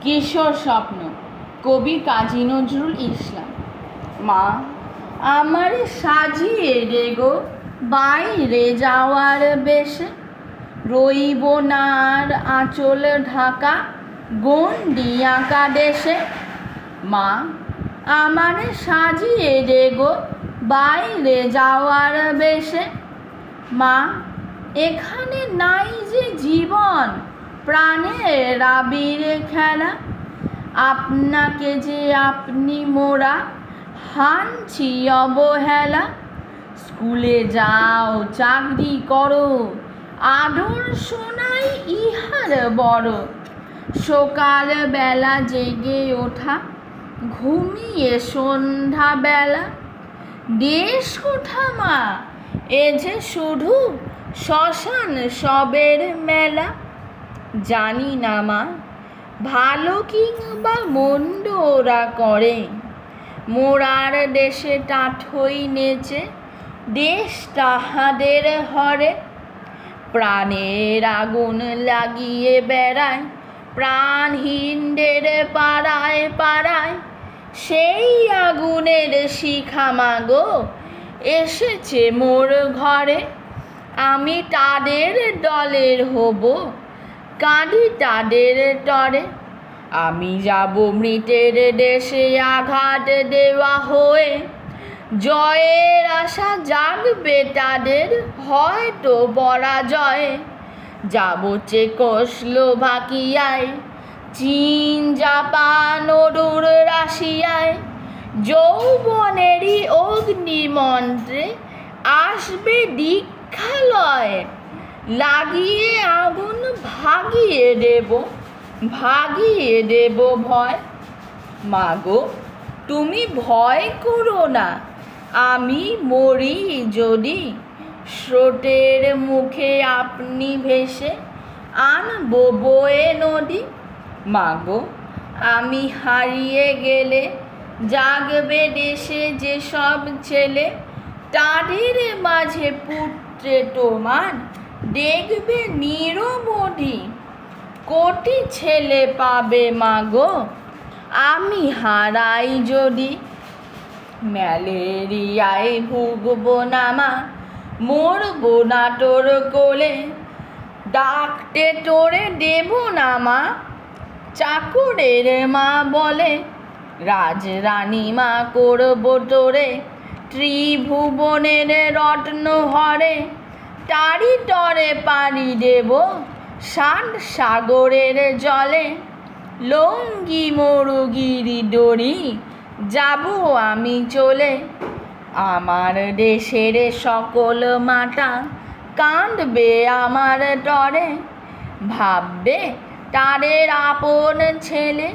কিশোর স্বপ্ন। কবি কাজী নজরুল ইসলাম। মা, আমার সাজিয়ে রে গো বাইরে যাওয়ার বেশে। রইব না আর আঁচল ঢাকা, গন্ডি আঁকা দেশে। মা, আমার সাজিয়ে রে গো বাইরে যাওয়ার বেশে। মা, এখানে নাই যে জীবন প্রাণের আবির খেলা, আপনাকে যে আপনি মোরা হানছি অবহেলা। স্কুলে যাও, চাকরি করো, আদর শোনাই ইহার বড়। সকাল বেলা জেগে ওঠা, ঘুমিয়ে সন্ধ্যা বেলা দেশ কোঠা মা? এ যে শুধু শ্মশান সবের মেলা। জানি না মা। ভালো কিংবা মন্দ ওরা করে। মোরার দেশে টাঠই নেচে, দেশ তাহাদের হরে। প্রাণের আগুন লাগিয়ে বেড়ায়, প্রাণহীনদের পাড়ায় পাড়ায়। সেই আগুনের শিখা মাগো, এসেছে মোর ঘরে। আমি তাদের দলের হব কাঁদি তাদের তরে আমি যাব মৃতের দেশে আঘাত দেওয়া হয়ে। জয়ের আশা জাগবে তাদের, হয়তো পরাজয়। যাব চেকোস্লোভাকিয়ায় চীন, জাপান অরুর রাশিয়ায়। যৌবনেরই অগ্নিমন্ত্রে আসবে দীক্ষালয়। লাগিয়ে আগুন ভাগিয়ে দেব ভাগিয়ে দেব ভয়। মাগো, তুমি ভয় করো না, আমি মরি যদি স্রোতের মুখে আপনি ভেসে আনব বয়ে নদী। মাগো, আমি হারিয়ে গেলে জাগবে দেশে যেসব ছেলে, তাদের মাঝে পুত্রে তোমার দেখবে নিরবধি। কোটি ছেলে পাবে মাগো। আমি হারাই যদি ম্যালেরিয়ায় ভুগবো না মা। মরবো না তোর কোলে। ডাকতে তোরে দেব না মা। চাকরের মা বলে, রাজরানী মা করব তোরে। ত্রিভুবনের রত্ন হরে তারি তরে পাড়ি দেব। ষাট সাগরের জলে, লঙ্গি মরুগিরি দড়ি, যাব আমি চলে। আমার দেশের সকল মাটা কাঁদবে আমার তরে ভাববে তাদের আপন ছেলে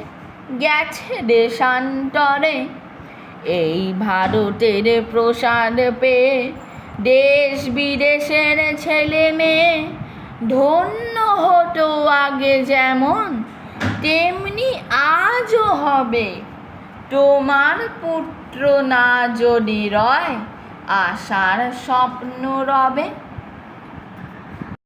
গেছে দেশান্তরে। এই ভারতের প্রসাদ পেয়ে দেশ বিদেশের ছেলে মেয়ে ধন্য হতো আগে যেমন, তেমনি আজও হবে। তোমার পুত্র না যদি রয়, আশার স্বপ্ন রবে।